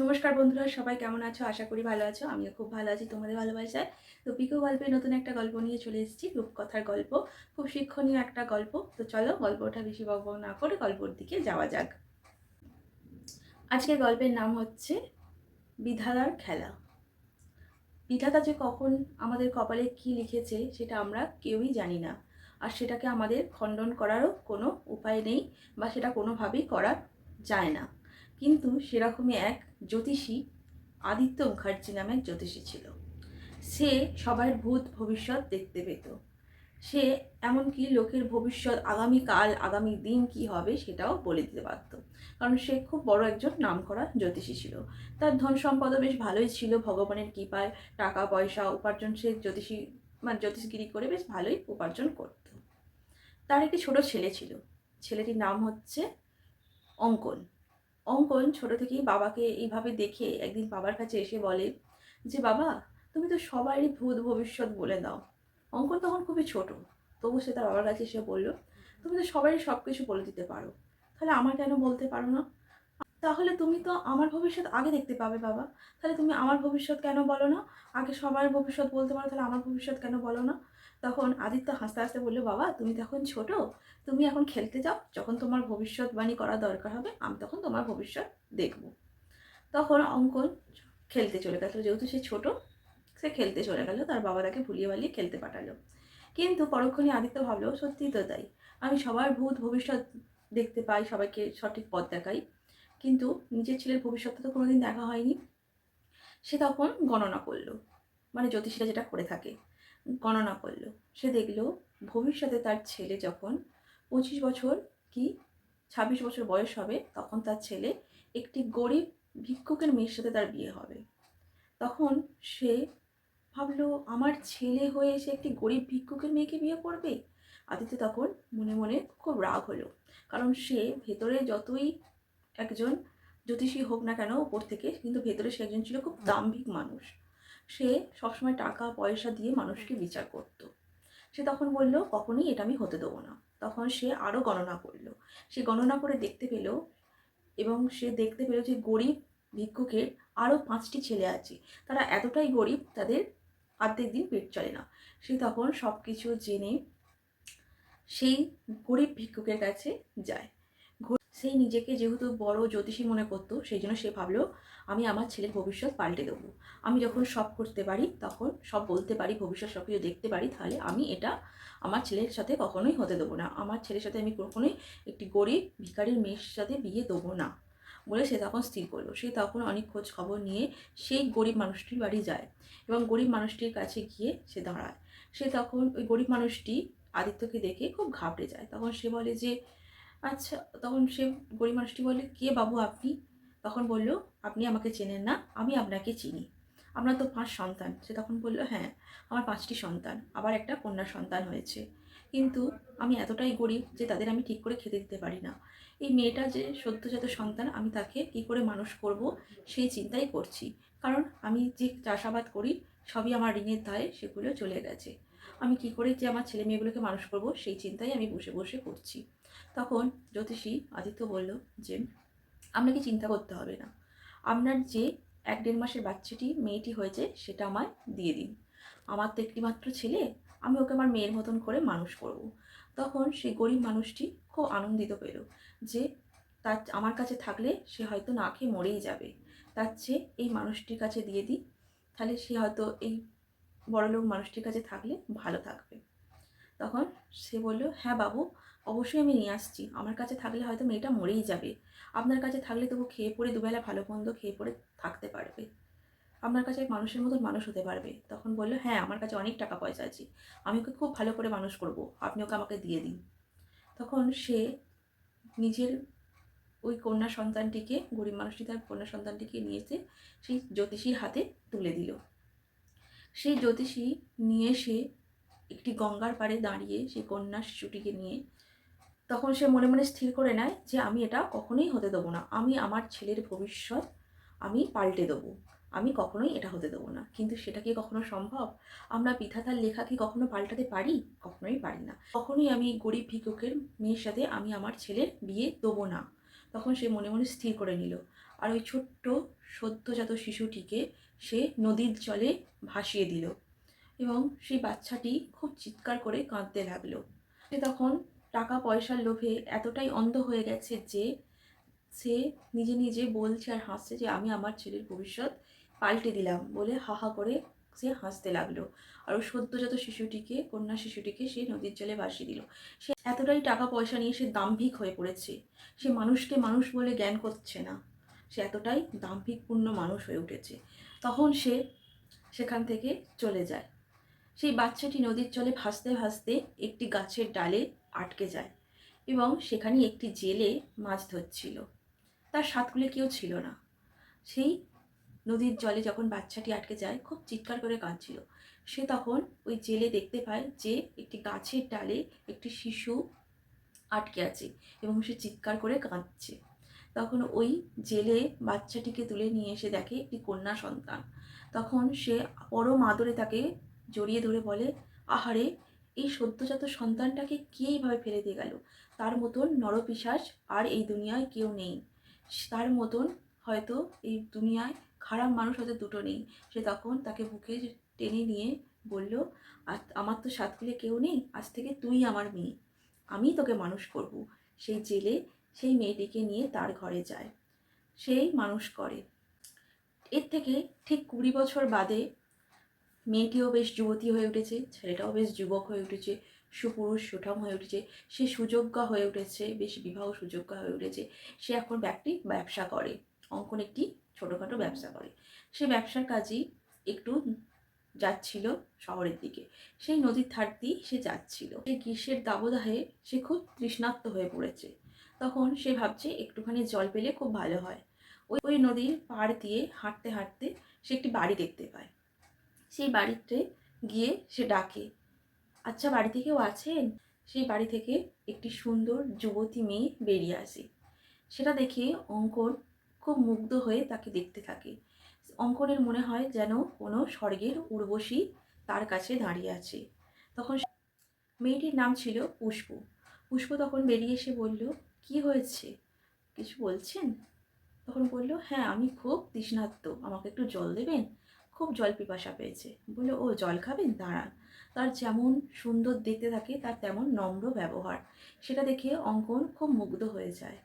নমস্কার বন্ধুরা, সবাই কেমন আছো? আশা করি ভালো আছো। আমিও খুব ভালো আছি, তোমাদের ভালোবাসায়। তো পিকো গল্পে নতুন একটা গল্প নিয়ে চলে এসেছি, রূপকথার গল্প, খুব শিক্ষণীয় একটা গল্প। তো চলো গল্পটা বেশি বকবক না করে গল্পর দিকে যাওয়া যাক। আজকের গল্পের নাম হচ্ছে বিধাতার খেলা। বিধাতা যে কখন আমাদের কপালে কি লিখেছে, সেটা আমরা কেউই জানি না। আর সেটাকে আমাদের খণ্ডন করারও কোনো উপায় নেই, বা সেটা কোনোভাবেই করা যায় না। কিন্তু সেরকমই এক জ্যোতিষী আদিত্য মুখার্জি নামে এক জ্যোতিষী ছিল। সে সবার ভূত ভবিষ্যৎ দেখতে পেত। সে এমনকি লোকের ভবিষ্যৎ আগামী কাল, আগামী দিন কি হবে সেটাও বলে দিতে পারত। কারণ সে খুব বড় একজন নামকরা জ্যোতিষী ছিল। তার ধন সম্পদও বেশ ভালোই ছিল, ভগবানের কৃপায় টাকা, পয়সা, উপার্জন সে জ্যোতিষী মানে জ্যোতিষগিরি করে বেশ ভালোই উপার্জন করত। তার একটি ছোট ছেলে ছিল। ছেলেটির নাম হচ্ছে অঙ্কন। অঙ্কন ছোট থেকেই বাবাকে এইভাবে দেখে একদিন বাবার কাছে এসে বলে যে, বাবা, তুমি তো সবারই ভূত ভবিষ্যৎ বলে দাও অঙ্কন তখন খুবই ছোট তবু সে তার বাবার কাছে এসে বলল, তুমি তো সবারই সব কিছু বলে দিতে পারো। তাহলে আমার কেন বলতে পারো না? তাহলে তুমি তো আমার ভবিষ্যৎ আগে দেখতে পাবে, বাবা। তাহলে তুমি আমার ভবিষ্যৎ কেন বলো না? আগে সবার ভবিষ্যৎ বলতে পারো, তাহলে আমার ভবিষ্যৎ কেন বলো না? তখন আদিত্য হাসতে হাসতে বলল, বাবা, তুমি তখন ছোট, তুমি এখন খেলতে যাও। যখন তোমার ভবিষ্যৎবাণী করা দরকার হবে, আমি তখন তোমার ভবিষ্যৎ দেখব। তখন অঙ্কন খেলতে চলে গেল। যেহেতু সে ছোট, সে খেলতে চলে গেল। তার বাবা তাকে ভুলিয়ে বালিয়ে খেলতে পাঠালো। কিন্তু পরক্ষণে আদিত্য ভাবলো, সত্যি তো তাই। আমি সবার ভূত ভবিষ্যৎ দেখতে পাই, সবাইকে সঠিক পথ দেখাই। কিন্তু নিজের ছেলের ভবিষ্যৎটা তো কোনোদিন দেখা হয়নি। সে তখন গণনা করল মানে জ্যোতিষীরা যেটা করে থাকে। গণনা করল। সে দেখল ভবিষ্যতে তার ছেলে যখন পঁচিশ বছর কি ছাব্বিশ বছর বয়স হবে তখন তার ছেলে একটি গরিব ভিক্ষুকের মেয়ের সাথে তার বিয়ে হবে। তখন সে ভাবলো আমার ছেলে হয়ে সে একটি গরিব ভিক্ষুকের মেয়েকে বিয়ে করবে? আদিত্য তখন মনে মনে খুব রাগ হলো কারণ সে ভেতরে যতই একজন জ্যোতিষী হোক না কেন ওপর থেকে কিন্তু ভেতরে সে একজন ছিল খুব দাম্ভিক মানুষ। সে সবসময় টাকা, পয়সা দিয়ে মানুষকে বিচার করতো। সে তখন বলল, কখনোই এটা আমি হতে দেবো না। তখন সে আরও গণনা করল। সে গণনা করে দেখতে পেল এবং সে দেখতে পেল যে গরিব ভিক্ষুকের আরও পাঁচটি ছেলে আছে। তারা এতটাই গরিব, তাদের অর্ধেক দিন পেট চলে না। সে তখন সব কিছু জেনে সেই গরিব ভিক্ষুকের কাছে যায়। সেই নিজেকে যেহেতু বড় জ্যোতিষী মনে করতো, সেই জন্য সে ভাবলো, আমি আমার ছেলের ভবিষ্যৎ পাল্টে দেবো। আমি যখন সব করতে পারি, তখন সব বলতে পারি, ভবিষ্যৎ সব কিছু দেখতে পারি, তাহলে আমি এটা আমার ছেলের সাথে কখনোই হতে দেবো না। আমার ছেলের সাথে আমি কখনোই একটি গরিব ভিখারির মেয়ের সাথে বিয়ে দেবো না। বলে সে তখন স্থির করল। সে তখন অনেক খোঁজ খবর নিয়ে সেই গরিব মানুষটির বাড়ি যায় এবং গরিব মানুষটির কাছে গিয়ে সে দাঁড়ায়। সে তখন ওই গরিব মানুষটি আদিত্যকে দেখে খুব ঘাবড়ে যায়। তখন সে বলে যে আচ্ছা তখন সে গরিব মানুষটি বলে কে বাবু আপনি? তখন বলল, আপনি আমাকে চেনেন না, আমি আপনাকে চিনি। আপনার তো পাঁচ সন্তান। সে তখন বলল হ্যাঁ আমার পাঁচটি সন্তান, আবার একটা কন্যা সন্তান হয়েছে। কিন্তু আমি এতটাই গরিব যে তাদের আমি ঠিক করে খেতে দিতে পারি না। এই মেয়েটা যে সদ্যজাত সন্তান, আমি তাকে কি করে মানুষ করব, সেই চিন্তাই করছি। কারণ আমি যে চাষাবাদ করি, সবই আমার ঋণের দায়ে সেগুলো চলে গেছে। আমি কি করে যে আমার ছেলে মেয়েগুলোকে মানুষ করব সেই চিন্তাই আমি বসে বসে করছি। তখন জ্যোতিষী আদিত্য বলল যে, আপনাকে চিন্তা করতে হবে না। আপনার যে এক দেড় মাসের বাচ্চাটি, মেয়েটি হয়েছে সেটা আমায় দিয়ে দিন। আমার তো একটি মাত্র ছেলে, আমি ওকে আমার মেয়ের মতন করে মানুষ করব। তখন সেই গরিব মানুষটি খুব আনন্দিত পেল যে, তার আমার কাছে থাকলে সে হয়তো না খেয়ে মরেই যাবে। তার চেয়ে এই মানুষটির কাছে দিয়ে দিই, তাহলে সে হয়তো এই বড়লোক মানুষটির কাছে থাকলে ভালো থাকবে। তখন সে বলল হ্যাঁ বাবু, অবশ্যই আমি নিয়ে আসছি। আমার কাছে থাকলে হয়তো মেয়েটা মরেই যাবে। আপনার কাছে থাকলে তবু খেয়ে পড়ে দুবেলা ভালো মন্দ খেয়ে পড়ে থাকতে পারবে। আপনার কাছে মানুষের মতন মানুষ হতে পারবে। তখন বলল হ্যাঁ আমার কাছে অনেক টাকা পয়সা আছে। আমি ওকে খুব ভালো করে মানুষ করব। আপনি ওকে আমাকে দিয়ে দিন। তখন সে নিজের ওই কন্যা সন্তানটিকে, গরিব মানুষটি তার কন্যা সন্তানটিকে নিয়ে এসে সেই জ্যোতিষীর হাতে তুলে দিল। সেই জ্যোতিষী নিয়ে এসে একটি গঙ্গার পাড়ে দাঁড়িয়ে সেই কন্যা শিশুটিকে নিয়ে তখন সে মনে মনে স্থির করে নেয় যে আমি এটা কখনোই হতে দেবো না। আমি আমার ছেলের ভবিষ্যৎ আমি পাল্টে দেবো। আমি কখনোই এটা হতে দেবো না। কিন্তু সেটা কি কখনো সম্ভব? আমরা বিধাতার লেখা কি কখনো পাল্টাতে পারি? কখনোই পারি না। কখনোই আমি গরিব ভিক্ষুকের মেয়ের সাথে আমি আমার ছেলের বিয়ে দেবো না। তখন সে মনে মনে স্থির করে নিল। আর ওই ছোট্ট সদ্যজাত শিশুটিকে সে নদীর জলে ভাসিয়ে দিল এবং সেই বাচ্চাটি খুব চিৎকার করে কাঁদতে লাগল। সে তখন টাকা পয়সার লোভে এতটাই অন্ধ হয়ে গেছে যে সে নিজে নিজে বলছে আর হাসছে যে, আমি আমার ছেলের ভবিষ্যৎ পাল্টে দিলাম বলে হা হা করে সে হাসতে লাগল। আর ওই সদ্যজাত শিশুটিকে, কন্যা শিশুটিকে সে নদীর জলে ভাসিয়ে দিল। সে এতটাই টাকা পয়সা নিয়ে সে দাম্ভিক হয়ে পড়েছে। সে মানুষকে মানুষ বলে জ্ঞান করছে না। সে এতটাই দাম্ভিকপূর্ণ মানুষ হয়ে উঠেছে। তখন সে সেখান থেকে চলে যায়। সেই বাচ্চাটি নদীর জলে ভাসতে ভাসতে একটি গাছের ডালে আটকে যায় এবং সেখানে একটি জেলে মাছ ধরছিল। তার সাতকুলে কেউ ছিল না। সেই নদীর জলে যখন বাচ্চাটি আটকে যায়, খুব চিৎকার করে কাঁদছিল। সে তখন ওই জেলে দেখতে পায় যে একটি গাছের ডালে একটি শিশু আটকে আছে এবং সে চিৎকার করে কাঁদছে। তখন ওই জেলে বাচ্চাটিকে তুলে নিয়ে এসে দেখে একটি কন্যা সন্তান। তখন সে পরম আদরে তাকে জড়িয়ে ধরে বলে, আহারে, এই সদ্যজাত সন্তানটাকে কে এইভাবে ফেলে দিয়ে গেল? তার মতন নরপিশাস আর এই দুনিয়ায় কেউ নেই। তার মতন হয়তো এই দুনিয়ায় খারাপ মানুষ হয়তো দুটো নেই। সে তখন তাকে বুকে টেনে নিয়ে বলল আমার তো সাতকুলে কেউ নেই। আজ থেকে তুই আমার মেয়ে। আমি তোকে মানুষ করব। সেই জেলে সেই মেয়েটিকে নিয়ে তার ঘরে যায়। সেই মানুষ করে। এর থেকে ঠিক কুড়ি বছর বাদে মেয়েটিও বেশ যুবতী হয়ে উঠেছে, ছেলেটাও বেশ যুবক হয়ে উঠেছে, সুপুরুষ, সুঠাম হয়ে উঠেছে, সে সুযোগ্যা হয়ে উঠেছে, বেশ বিবাহ সুযোগ্যা হয়ে উঠেছে। সে এখন একটি ব্যবসা করে, অঙ্কন একটি ছোটোখাটো ব্যবসা করে। সে ব্যবসার কাজেই একটু যাচ্ছিল শহরের দিকে। সেই নদীর ধার দিয়ে সে যাচ্ছিল। সেই গ্রীষ্মের দাবদাহে সে খুব তৃষ্ণার্ত হয়ে পড়েছে। তখন সে ভাবছে একটুখানি জল পেলে খুব ভালো হয়। ওই ওই নদীর পাড় দিয়ে হাঁটতে হাঁটতে সে একটি বাড়ি দেখতে পায়। সেই বাড়িতে গিয়ে সে ডাকে আচ্ছা বাড়িতে কেউ আছেন? সেই বাড়ি থেকে একটি সুন্দর যুবতী মেয়ে বেরিয়ে আসে। সেটা দেখে অঙ্কন খুব মুগ্ধ হয়ে তাকে দেখতে থাকে। অঙ্কনের মনে হয় যেন কোনো স্বর্গের উর্বশী তার কাছে দাঁড়িয়ে আছে। তখন মেয়েটির নাম ছিল পুষ্প। পুষ্প তখন বেরিয়ে এসে বলল কি হয়েছে? কিছু বলছেন? তখন বলল হ্যাঁ আমি খুব তৃষ্ণার্ত। আমাকে একটু জল দেবেন? খুব জল পিপাসা পেয়েছে। বলল, ও জল খাবেন? দাঁড়ান। তার যেমন সুন্দর দেখতে থাকে, তার তেমন নম্র ব্যবহার। সেটা দেখে অঙ্কন খুব মুগ্ধ হয়ে যায়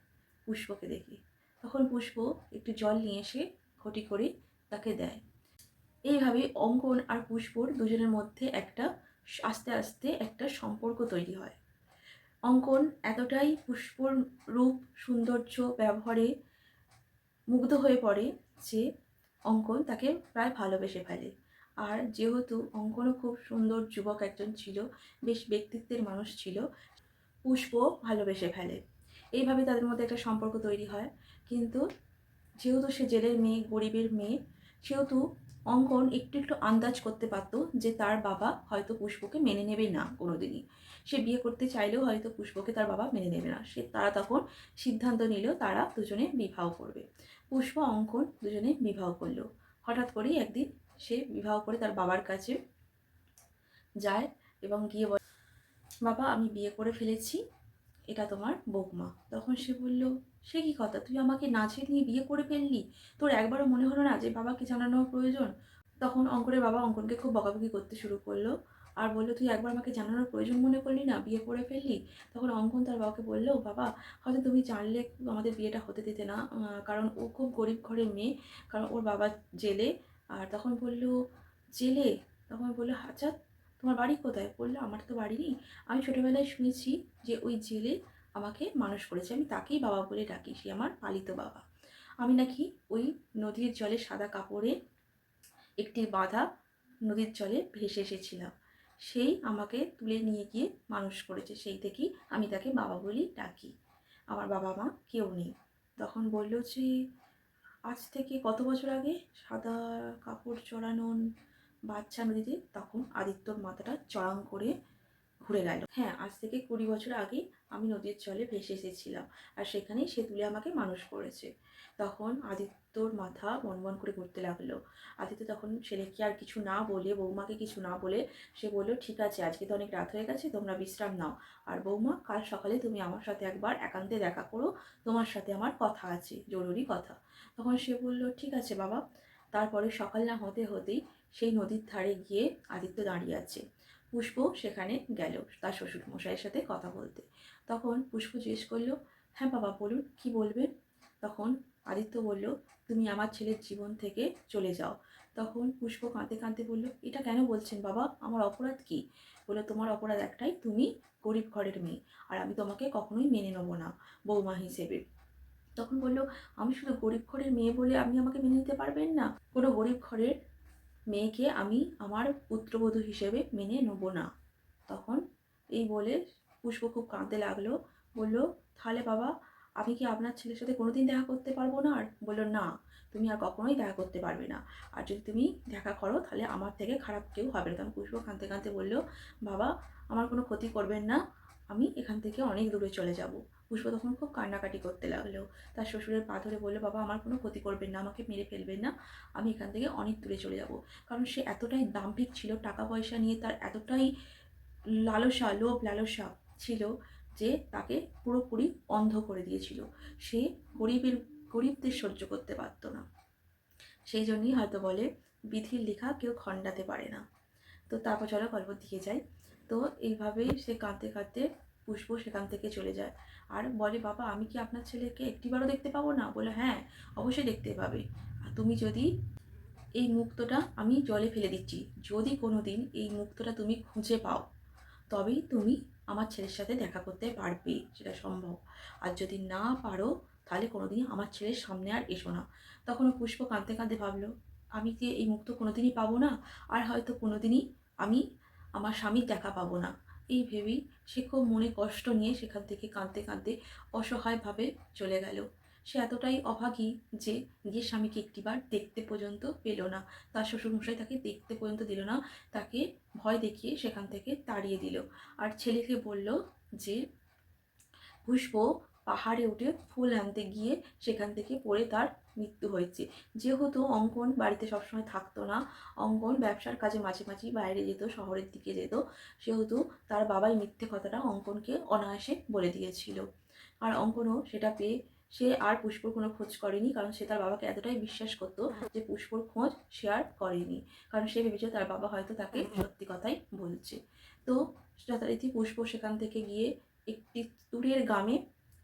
পুষ্পকে দেখে। তখন পুষ্প একটু জল নিয়ে এসে ঘটি করে তাকে দেয়। এইভাবে অঙ্কন আর পুষ্পর দুজনের মধ্যে একটা, আস্তে আস্তে একটা সম্পর্ক তৈরি হয়। অঙ্কন এতটাই পুষ্পর রূপ সৌন্দর্য ব্যবহারে মুগ্ধ হয়ে পড়ে যে অঙ্কন তাকে প্রায় ভালোবেসে ফেলে। আর যেহেতু অঙ্কনও খুব সুন্দর যুবক একজন ছিল, বেশ ব্যক্তিত্বের মানুষ ছিল পুষ্প ভালোবেসে ফেলে। এইভাবে তাদের মধ্যে একটা সম্পর্ক তৈরি হয়। কিন্তু যেহেতু সে জেলের মেয়ে, গরিবের মেয়ে, সেহেতু অঙ্কন একটু একটু আন্দাজ করতে পারতো যে তার বাবা হয়তো পুষ্পকে মেনে নেবে না কোনোদিনই। সে বিয়ে করতে চাইলেও হয়তো পুষ্পকে তার বাবা মেনে নেবে না। সে তারা তখন সিদ্ধান্ত নিল তারা দুজনে বিবাহ করবে। পুষ্প, অঙ্কন দুজনে বিবাহ করল। হঠাৎ করেই একদিন সে বিবাহ করে তার বাবার কাছে যায় এবং গিয়ে বলে, বাবা, আমি বিয়ে করে ফেলেছি, এটা তোমার বৌমা তখন সে বলল, সে কি কথা? তুই আমাকে নাচে নিয়ে বিয়ে করে ফেললি? তোর একবারও মনে হলো না যে বাবাকে জানানো প্রয়োজন? তখন অঙ্কনের বাবা অঙ্কনকে খুব বকাবকি করতে শুরু করল। আর বলল, তুই একবার আমাকে জানানোর প্রয়োজন মনে করলি না? বিয়ে করে ফেললি? তখন অঙ্কন তার বাবাকে বলল, বাবা, হয়তো তুমি জানলে আমাদের বিয়েটা হতে দিতে না কারণ ও খুব গরিব ঘরের মেয়ে, কারণ ওর বাবা জেলে। আর তখন বলল, জেলে? তখন বলল আচ্ছা তোমার বাড়ি কোথায়? বলল, আমার তো বাড়ি নেই। আমি ছোটোবেলায় শুনেছি যে ওই জেলে আমাকে মানুষ করেছে। আমি তাকেই বাবা বলে ডাকি, সে আমার পালিত বাবা। আমি নাকি ওই নদীর জলে সাদা কাপড়ে একটি বাঁধা নদীর জলে ভেসে এসেছিলাম। সেই আমাকে তুলে নিয়ে গিয়ে মানুষ করেছে। সেই থেকেই আমি তাকে বাবা বলি ডাকি। আমার বাবা মা কেউ নেই। তখন বলল যে, আজ থেকে কত বছর আগে সাদা কাপড় চড়ানো বাচ্চা নদীতে? তখন আদিত্যর মাথাটা চড়াং করে ঘুরে গেল। হ্যাঁ আজ থেকে কুড়ি বছর আগে আমি নদীর জলে ভেসে এসেছিলাম। আর সেখানেই সে তুলে আমাকে মানুষ করেছে। তখন আদিত্যর মাথা মন বনবন করে ঘুরতে লাগল। আদিত্য তখন ছেলেকে আর কিছু না বলে, বৌমাকে কিছু না বলে সে বলল, ঠিক আছে, আজকে তো অনেক রাত হয়ে গেছে, তোমরা বিশ্রাম নাও। আর বৌমা, কাল সকালে তুমি আমার সাথে একবার একান্তে দেখা করো, তোমার সাথে আমার কথা আছে, জরুরি কথা। তখন সে বলল, ঠিক আছে বাবা। তারপরে সকাল না হতে হতেই সেই নদীর ধারে গিয়ে আদিত্য দাঁড়িয়ে আছে। পুষ্প সেখানে গেল তার শ্বশুর মশাইয়ের সাথে কথা বলতে। তখন পুষ্প জিজ্ঞেস করল হ্যাঁ বাবা, বলুন, কি বলবেন? তখন আদিত্য বলল, তুমি আমার ছেলের জীবন থেকে চলে যাও। তখন পুষ্প কাঁদতে কাঁদতে বলল, এটা কেন বলছেন বাবা? আমার অপরাধ কি? বলল, তোমার অপরাধ একটাই, তুমি গরিব ঘরের মেয়ে, আর আমি তোমাকে কখনোই মেনে নেব না, বৌমা হিসেবে। তখন বলল, আমি শুধু গরিব ঘরের মেয়ে বলে আপনি আমাকে মেনে নিতে পারবেন না। কোনো গরিব ঘরের মেয়েকে আমি আমার পুত্রবধূ হিসেবে মেনে নেব না। তখন এই বলে পুষ্প খুব কাঁদতে লাগল, বলল, তাহলে বাবা আমি কি আপনার ছেলের সাথে কোনোদিন দেখা করতে পারব না? আর বলল, না, তুমি আর কখনোই দেখা করতে পারবে না। আর যদি তুমি দেখা করো, তাহলে আমার থেকে খারাপ কেউ হবে না। তখন পুষ্প কাঁদতে কাঁদতে বলল, বাবা, আমার কোনো ক্ষতি করবেন না। আমি এখান থেকে অনেক দূরে চলে যাব। পুষ্প তখন খুব কান্নাকাটি করতে লাগল। তার শ্বশুরের পা ধরে বলল, বাবা, আমার কোনো ক্ষতি করবেন না, আমাকে মেরে ফেলবেন না। আমি এখান থেকে অনেক দূরে চলে যাব। কারণ সে এতটাই দাম্ভিক ছিল, টাকা পয়সা নিয়ে তার এতটাই লালসা, লোভ লালসা ছিল যে তাকে পুরোপুরি অন্ধ করে দিয়েছিল। সে গরিবের, গরিবদের সহ্য করতে পারতো না। সেই জন্যই হয়তো বলে, বিধির লেখা কেউ খণ্ডাতে পারে না। তো তারপর চলো গল্প দিয়ে যাই। তো এইভাবেই সে কাঁদতে কাঁদতে পুষ্প সেখান থেকে চলে যায়। আর বলে, বাবা, আমি কি আপনার ছেলেকে একটিবারও দেখতে পাবো না? বলে হ্যাঁ অবশ্যই দেখতে পাবে। আর তুমি যদি এই মুক্তটা আমি জলে ফেলে দিচ্ছি। যদি কোনো দিন এই মুক্তটা তুমি খুঁজে পাও, তবেই তুমি আমার ছেলের সাথে দেখা করতে পারবে, সেটা সম্ভব। আর যদি না পারো, তাহলে কোনোদিন আমার ছেলের সামনে আর এসো না। তখন পুষ্প কাঁদতে কাঁদতে ভাবলো, আমি কি এই মুক্ত কোনোদিনই পাবো না? আর হয়তো কোনোদিনই আমি আমার স্বামীর দেখা পাবো না। এই ভেবেই সে খুব মনে কষ্ট নিয়ে সেখান থেকে কাঁদতে কাঁদতে অসহায়ভাবে চলে গেল। সে এতটাই অভাগী যে নিজের স্বামীকে একটিবার দেখতে পর্যন্ত পেল না। তার শ্বশুরমশাই তাকে দেখতে পর্যন্ত দিল না, তাকে ভয় দেখিয়ে সেখান থেকে তাড়িয়ে দিল। আর ছেলেকে বলল যে, পুষ্প পাহাড়ে উঠে ফুল আনতে গিয়ে সেখান থেকে পড়ে তার মৃত্যু হয়েছে। যেহেতু অঙ্কন বাড়িতে সবসময় থাকতো না, অঙ্কন ব্যবসার কাজে মাঝে মাঝেই বাইরে যেত, শহরের দিকে যেত। সেহেতু তার বাবাই মিথ্যে কথাটা অঙ্কনকে অনায়াসে বলে দিয়েছিল। আর অঙ্কনও সেটা পেয়ে সে আর পুষ্পর কোনো খোঁজ করেনি, কারণ সে তার বাবাকে এতটাই বিশ্বাস করতো যে পুষ্পর খোঁজ সে আর করেনি। কারণ সে ভেবেছিল তার বাবা হয়তো তাকে সত্যি কথাই বলছে। তো যথারীতি পুষ্প সেখান থেকে গিয়ে একটি দূরের গ্রামে,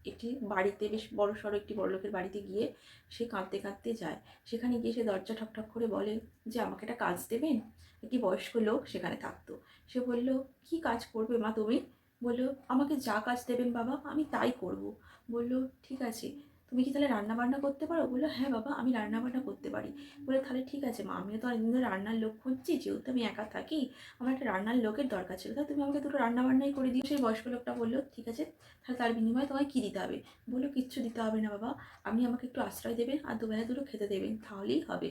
একটি বাড়িতে, বেশ বড় সড়ো একটি বড়লোকের বাড়িতে গিয়ে সে কাঁদতে কাঁদতে যায়। সেখানে গিয়ে সে দরজা ঠকঠক করে বলে, যে আমাকে একটা কাজ দেবেন? একটি বয়স্ক লোক সেখানে থাকতো। সে বলল, কি কাজ করবে মা তুমি? বলল, আমাকে যা কাজ দেবেন বাবা, আমি তাই করব। বলল, ঠিক আছে, তুমি কি তাহলে রান্নাবান্না করতে পারো? বলল হ্যাঁ বাবা, আমি রান্না বান্না করতে পারি। বলে, তাহলে ঠিক আছে মা, আমিও তো অনেকদিন ধরে রান্নার লোক খুঁজছি, যেহেতু আমি একা থাকি, আমার একটা রান্নার লোকের দরকার ছিল। তাহলে তুমি আমাকে দুটো রান্না বান্নাই করে দিও। সেই বয়স্ক লোকটা বলল, ঠিক আছে, তাহলে তার বিনিময়ে তোমায় কী দিতে হবে? বলল, কিচ্ছু দিতে হবে না বাবা, আপনি আমাকে একটু আশ্রয় দেবেন আর দুবেলা দুটো খেতে দেবেন, তাহলেই হবে।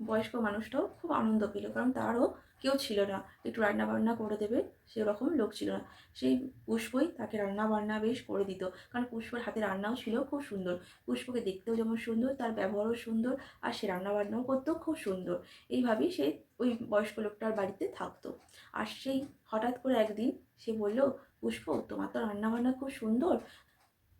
বয়স্ক মানুষটাও খুব আনন্দ পেল, কারণ তারও কেউ ছিল না। একটু রান্না বান্না করে দেবে, সেরকম লোক ছিল না। সেই পুষ্পই তাকে রান্না বান্না বেশ করে দিত, কারণ পুষ্পর হাতে রান্নাও ছিল খুব সুন্দর। পুষ্পকে দেখতেও যেমন সুন্দর, তার ব্যবহারও সুন্দর, আর সে রান্না বান্নাও করতেও খুব সুন্দর। এইভাবেই সে ওই বয়স্ক লোকটার বাড়িতে থাকতো। আর সেই হঠাৎ করে একদিন সে বলল, পুষ্প, তোমার তো রান্না বান্না খুব সুন্দর।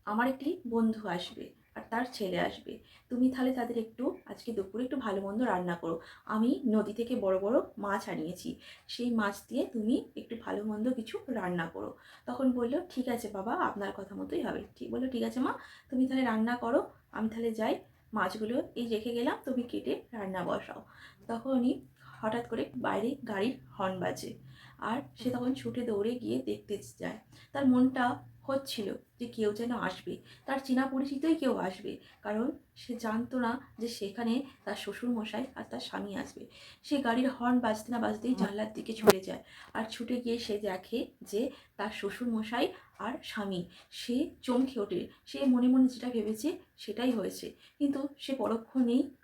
আমার একটি বন্ধু আসবে। আর তার ছেলে আসবে। তুমি তাহলে তাদের একটু আজকে দুপুরে একটু ভালো মন্দ রান্না করো। আমি নদী থেকে বড় বড় মাছ আনিয়েছি। সেই মাছ দিয়ে তুমি একটু ভালো মন্দ কিছু রান্না করো। তখন বলল, ঠিক আছে বাবা, আপনার কথা মতোই হবে। ঠিক বলল, ঠিক আছে মা, তুমি তাহলে রান্না করো। আমি তাহলে যাই, মাছগুলো এই রেখে গেলাম, তুমি কেটে রান্না বসাও। তখনই হঠাৎ করে বাইরে গাড়ির হর্ন বাজে। আর সে তখন ছুটে দৌড়ে গিয়ে দেখতে যায়। তার মনটা হচ্ছিল যে কেউ যেন আসবে। তার চেনা পরিচিতই কেউ আসবে। কারণ সে জানতো না যে সেখানে তার শ্বশুর মশাই আর তার স্বামী আসবে। সে গাড়ির হর্ন বাজতে না বাজতেই জানলার দিকে ছুটে যায় আর ছুটে গিয়ে সে দেখে যে তার শ্বশুর মশাই আর স্বামী। সে চমকে ওঠে। সে মনে মনে যেটা ভেবেছে সেটাই হয়েছে। কিন্তু সে পরক্ষণেই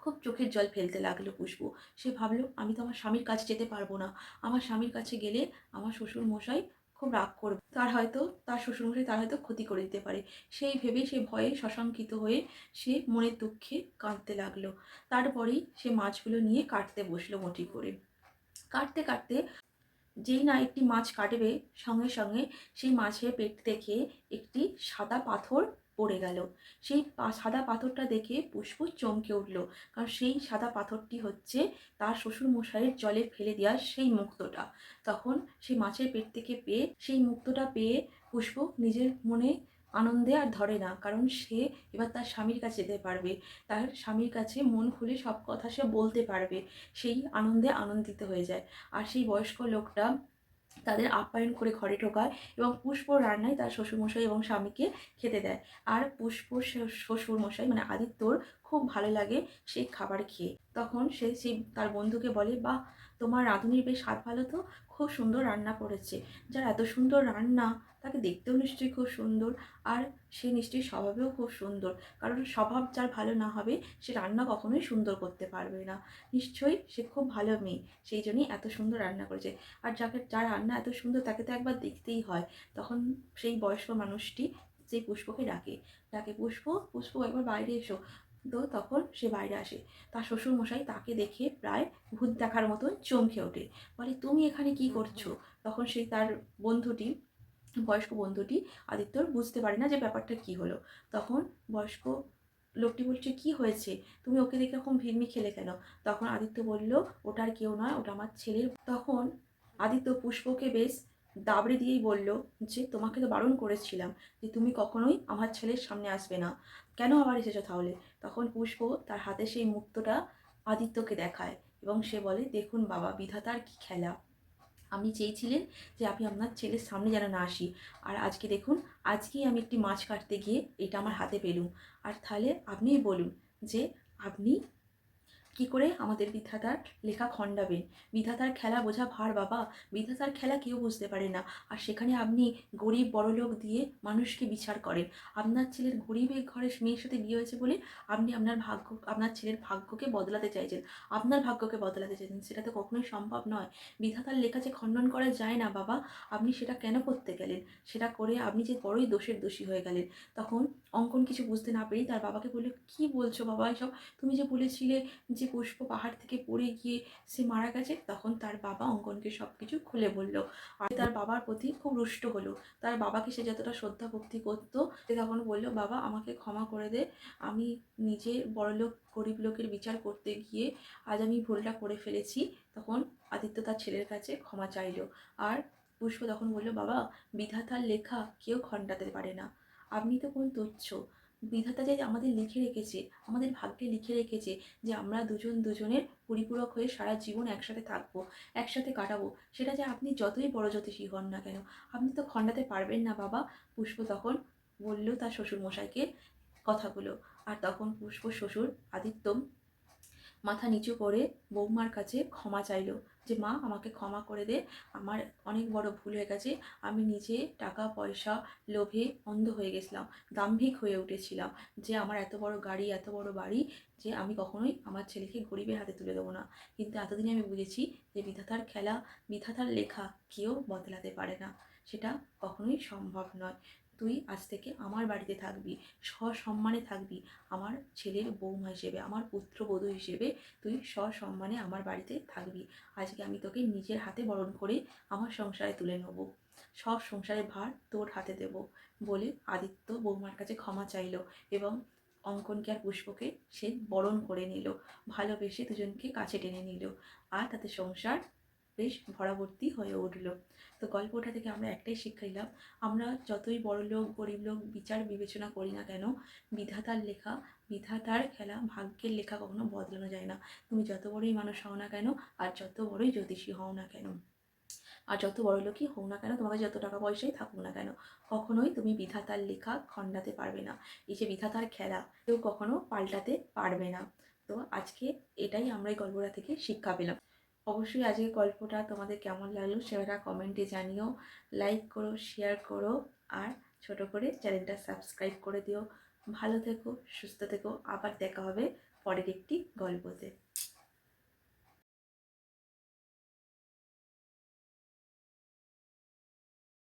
খুব চোখের জল ফেলতে লাগল পুষ্প। সে ভাবলো, আমি তো আমার স্বামীর কাছে যেতে পারব না। আমার স্বামীর কাছে গেলে আমার শ্বশুর মশাই খুব রাগ করবে। তার হয়তো, তার শ্বশুরমশাই তার হয়তো ক্ষতি করে দিতে পারে। সেই ভেবে সে ভয়ে শশাঙ্কিত হয়ে সে মনের দুঃখে কাঁদতে লাগল। তারপরেই সে মাছগুলো নিয়ে কাটতে বসল মুঠি করে। কাটতে কাটতে যেই না একটি মাছ কাটবে, সঙ্গে সঙ্গে সেই মাছের পেট থেকে একটি সাদা পাথর পড়ে গেল। সেই সাদা পাথরটা দেখে পুষ্প চমকে উঠল। কারণ সেই সাদা পাথরটি হচ্ছে তার শ্বশুর মশাইয়ের জলে ফেলে দেওয়া সেই মুক্তটা। তখন সেই মাছের পেট থেকে পেয়ে সেই মুক্তটা পেয়ে পুষ্প নিজের মনে আনন্দে আর ধরে না। কারণ সে এবার তার স্বামীর কাছে যেতে পারবে। তার স্বামীর কাছে মন খুলে সব কথা সে বলতে পারবে। সেই আনন্দে আনন্দিত হয়ে যায়। আর সেই বয়স্ক লোকটা তাদের আপ্যায়ন করে ঘরে ঢোকায় এবং পুষ্প রান্নায় তার শ্বশুরমশাই এবং স্বামীকে খেতে দেয়। আর পুষ্প শ্বশুরমশাই মানে আদিত্যর খুব ভালো লাগে সেই খাবার খেয়ে। তখন সে সেই তার বন্ধুকে বলে, বাহ, তোমার রাঁধুনির বেশ স্বাদ ভালো তো। খুব সুন্দর রান্না করেছে। যার এত সুন্দর রান্না, তাকে দেখতেও নিশ্চয়ই খুব সুন্দর আর সে নিশ্চয়ই স্বভাবেও খুব সুন্দর। কারণ স্বভাব যার ভালো না হবে, সে রান্না কখনোই সুন্দর করতে পারবে না। নিশ্চয়ই সে খুব ভালো মেয়ে, সেই জন্যই এত সুন্দর রান্না করেছে। আর যাকে, যার রান্না এত সুন্দর, তাকে তো একবার দেখতেই হয়। তখন সেই বয়স্ক মানুষটি সেই পুষ্পকে ডাকে ডাকে, পুষ্প পুষ্প, একবার বাইরে এসো। তো তখন সে বাইরে আসে। তার শ্বশুর মশাই তাকে দেখে প্রায় ভূত দেখার মতন চমকে ওঠে। বলে, তুমি এখানে কি করছ? তখন সেই তার বন্ধুটি, বয়স্ক বন্ধুটি আদিত্যর বুঝতে পারে না যে ব্যাপারটা কি হলো। তখন বয়স্ক লোকটি বলছে, কি হয়েছে? তুমি ওকে দেখে এরকম ভিড়মি খেলে কেন? তখন আদিত্য বলল ওটার কেউ নয়, ওটা আমার ছেলের তখন আদিত্য পুষ্পকে বেশ দাবড়ে দিয়েই বলল, যে, তোমাকে তো বারণ করেছিলাম যে, তুমি কখনোই আমার ছেলের সামনে আসবে না। কেন আবার এসেছ তাহলে? তখন পুষ্প তার হাতে সেই মুক্তটা আদিত্যকে দেখায় এবং সে বলে, দেখুন বাবা, বিধাতার কি খেলা। আপনি চেয়েছিলেন যে আমি আপনার ছেলের সামনে যেন না আসি। আর আজকে দেখুন, আজকেই আমি একটি মাছ কাটতে গিয়ে এটা আমার হাতে পেলুম। আর তাহলে আপনিই বলুন যে আপনি কি করে আমাদের বিধাতার লেখা খণ্ডাবেন বিধাতার খেলা বোঝা ভার বাবা, বিধাতার খেলা কেউ বুঝতে পারে না। আর সেখানে আপনি গরিব বড়লোক দিয়ে মানুষকে বিচার করেন। আপনার ছেলের গরিবের ঘরে মেয়ের সাথে বিয়ে হয়েছে বলে আপনি আপনার ভাগ্য, আপনার ছেলের ভাগ্যকে বদলাতে চাইছেন। আপনার ভাগ্যকে বদলাতে চাইছেন, সেটা তো কখনোই সম্ভব নয়। বিধাতার লেখা যে খণ্ডন করা যায় না বাবা, আপনি সেটা কেন করতে গেলেন? সেটা করে আপনি যে বড়ই দোষের দোষী হয়ে গেলেন। তখন অঙ্কন কিছু বুঝতে না পেরেই তার বাবাকে বলল, কি বলছো বাবা এসব? তুমি যে বলেছিলে যে পুষ্প পাহাড় থেকে পড়ে গিয়ে সে মারা গেছে, তখন তার বাবা অঙ্কনকে সব কিছু খুলে বলল। আর তার বাবার প্রতি খুব রুষ্ট হলো। তার বাবাকে সে যতটা শ্রদ্ধা ভক্তি করতো, সে তখন বলল, বাবা, আমাকে ক্ষমা করে দে। আমি নিজে বড়লোক, গরিব লোকের বিচার করতে গিয়ে আজ আমি ভুলটা করে ফেলেছি। তখন আদিত্য তার ছেলের কাছে ক্ষমা চাইলো। আর পুষ্প তখন বলল, বাবা, বিধাতার লেখা কেউ খণ্ডাতে পারে না। আপনি তো কোন তুচ্ছ। বিধাতা যে আমাদের লিখে রেখেছে, আমাদের ভাগ্যে লিখে রেখেছে যে আমরা দুজন দুজনের পরিপূরক হয়ে সারা জীবন একসাথে থাকব, একসাথে কাটাবো, সেটা যে আপনি যতই বড় জ্যোতিষী হন না কেন, আপনি তো খণ্ডাতে পারবেন না বাবা। পুষ্প তখন বলল তার শ্বশুরমশাইকে কথাগুলো, আর তখন পুষ্প শ্বশুর আদিত্য মাথা নিচু করে বৌমার কাছে ক্ষমা চাইলো যে, মা, আমাকে ক্ষমা করে দে। আমার অনেক বড় ভুল হয়ে গেছে। আমি নিজে টাকা, পয়সা, লোভে অন্ধ হয়ে গেছিলাম, দাম্ভিক হয়ে উঠেছিলাম যে, আমার এত বড় গাড়ি, এত বড় বাড়ি যে, আমি কখনোই আমার ছেলেকে গরিবের হাতে তুলে দেবো না। কিন্তু এতদিনে আমি বুঝেছি যে, বিধাতার খেলা, বিধাতার লেখা কেউ বদলাতে পারে না। সেটা কখনোই সম্ভব নয়। তুই আজ থেকে আমার বাড়িতে থাকবি, সসম্মানে থাকবি, আমার ছেলের বৌমা হিসেবে, আমার পুত্রবধূ হিসেবে তুই সসম্মানে আমার বাড়িতে থাকবি। আজকে আমি তোকে নিজের হাতে বরণ করে আমার সংসারে তুলে নেব। সব সংসারের ভার তোর হাতে দেব বলে আদিত্য বৌমার কাছে ক্ষমা চাইলো এবং অঙ্কনকে আর পুষ্পকে সে বরণ করে নিল। ভালোবেসে দুজনকে কাছে টেনে নিল। আর তাতে সংসার বেশ ভরাভর্তি হয়ে উঠল। তো গল্পটা থেকে আমরা একটাই শিক্ষা নিলাম, আমরা যতই বড় লোক, গরিব লোক, বিচার বিবেচনা করি না কেন, বিধাতার লেখা, বিধাতার খেলা, ভাগ্যের লেখা কখনো বদলানো যায় না। তুমি যত বড়ই মানুষ হও না কেন, আর যত বড়ই জ্যোতিষী হও না কেন, আর যত বড় লোকই হও না কেন, তোমাকে যত টাকা পয়সাই থাকুক না কেন, কখনোই তুমি বিধাতার লেখা খণ্ডাতে পারবে না। এই যে বিধাতার খেলা, কেউ কখনো পাল্টাতে পারবে না। তো আজকে এটাই আমরা এই গল্পটা থেকে শিক্ষা পেলাম। অবশ্যই আজকের গল্পটা তোমাদের কেমন লাগল সেটা কমেন্টে জানিও লাইক করো শেয়ার করো আর ছোট করে চ্যানেলটা সাবস্ক্রাইব করে দিও। ভালো থেকো, সুস্থ থেকো, আবার দেখা হবে পরের একটি গল্পতে।